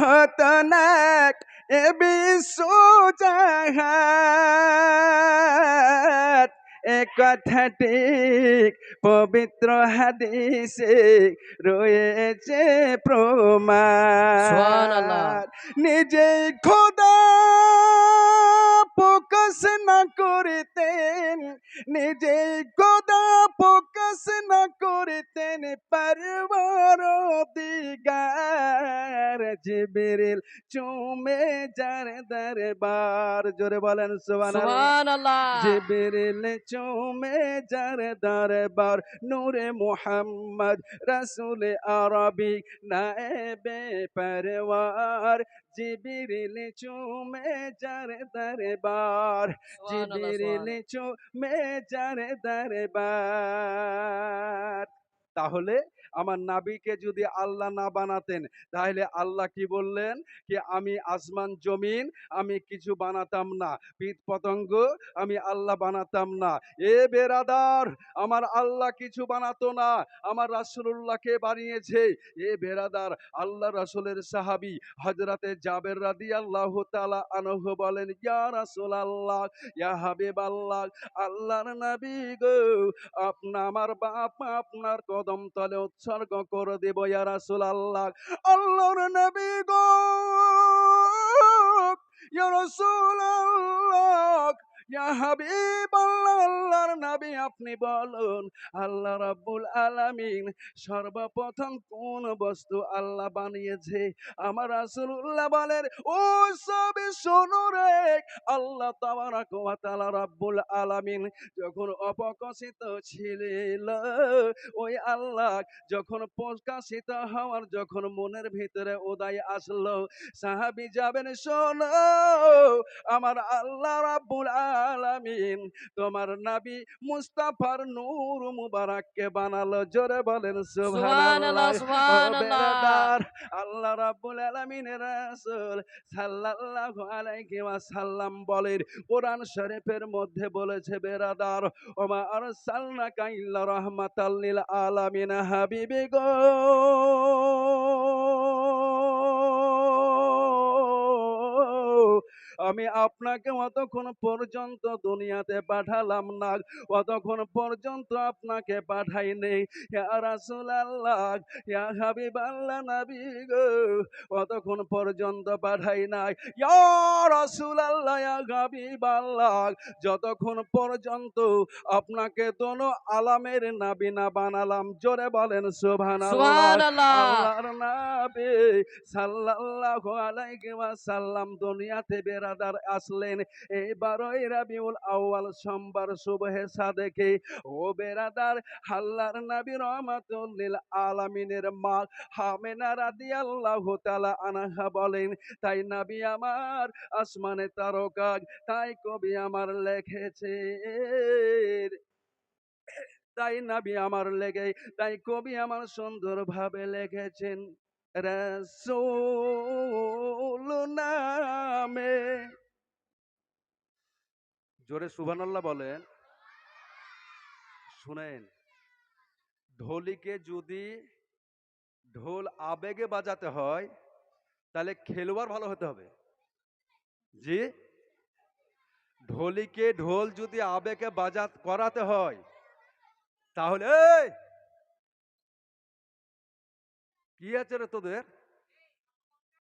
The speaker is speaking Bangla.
হতো না এ বিশ্ব জাহাত এ কথা ঠিক পবিত্র হাদিসে রয়েছে। প্রমাণ নিজে খোদা প্রকাশ না করিতেন নিজে খোদা প্রকাশ না করিতেন পারবার দিগার জিবিরিল চুমে যার দরবার। জোরে বলেন সুবহানাল্লাহ। জিবরিল চুমে যার দরবার। নূরে মুহাম্মদ রসুল আরবি নায়েবে পরওয়ার। জিবরিল চুমে যার দরবার। জিবরিল চুমে যার বার তাহলে আমার নাবিকে যদি আল্লাহ না বানাতেন, তাহলে আল্লাহ কি বললেন? কি আমি আসমান জমিন, আমি কিছু বানাতাম না। কীট পতঙ্গ আমি আল্লাহ বানাতাম না। এ বেরাদার, আমার আল্লাহ কিছু বানাতো না। আমার রাসূলুল্লাহকে বানিয়েছে? এ বেরাদার, আল্লাহ রাসূলের সাহাবি হযরতে জাবের রাদিয়াল্লাহু তাআলা আনহু বলেন, ইয়া রাসূলুল্লাহ, ইয়া হাবিবাল্লাহ, আল্লাহর নবী গো, আপনা, আমার বাপ আপনার কদম তলে উৎসর্গ করে দেব ইয়া রাসূলুল্লাহ। আল্লাহর নবী গো। ইয়া রাসূলুল্লাহ। ইয়া হাবিব আপনি বলুন, আল্লাহ রাব্বুল আলামিন সর্বপ্রথম কোন বস্তু আল্লাহ বানিয়েছে? আমার রাসূলুল্লাহ বলেন, ও সব শোনো রে। আল্লাহ তাবারাক ওয়া তাআলা রাব্বুল আলামিন যখন অপকাশিত ছিল, ওই আল্লাহ যখন প্রকাশিত হওয়ার যখন মনের ভিতরে উদয় আসলো, সাহাবি যাবেন, শোনো, আমার আল্লাহ রাব্বুল আলামিন তোমার নাবি মুস্তাফার নূর মুবারককে বানালো জোরে বলেন সুবহানাল্লাহ, সুবহানাল্লাহ আল্লাহ রাব্বুল আলামিনের রাসূল সাল্লাল্লাহু আলাইহি ওয়াসাল্লাম বলেন কোরআন শরীফের মধ্যে বলেছে বেরাদার ওমা আরসালনাকা ইল্লা রাহমাতাল লিল আলামিন হাবিবি গো। আমি আপনাকে অতক্ষণ পর্যন্ত দুনিয়াতে পাঠালাম না। অতক্ষণ পর্যন্ত আপনাকে পাঠাই নেই। ইয়া রাসূলুল্লাহ ইয়া হাবিবাল্লাহ নবী গো অতক্ষণ পর্যন্ত পাঠাই নাই। ইয়া রাসূলুল্লাহ ইয়া হাবিবাল্লাহ যতক্ষণ পর্যন্ত আপনাকে দোনো আলামের নাবি না বানালাম জোরে বলেন সুবহানাল্লাহ। সুবহানাল্লাহ। আল্লাহর নবী সাল্লাল্লাহু আলাইহি ওয়াসাল্লাম দুনিয়াতে বেরাদার আসলেন। এই বারোই রাবিউল আউয়াল সোমবার শুভে সাদেকে, ও বেরাদার, আল্লাহর নবী রহমাতুল লিল আলামিনের মা হামেনা রাদিয়াল্লাহু তাআলা আনহা বলেন, তাই নবী আমার আসমানে তারকা, তাই কবি আমার লিখেছে। তাই নাবি আমার লেগে, তাই কবি আমার সুন্দর ভাবে লিখেছেন। রসুল জোরে সুবহানাল্লাহ বলেন। শুনেন, ঢোলিকে যদি ঢোল আবেগে বাজাতে হয়, তাহলে খেলোয়াড় ভালো হতে হবে। জি? ঢোলিকে ঢোল যদি আবেগে বাজা করাতে হয়, তাহলে! কি আছে রে তোদের?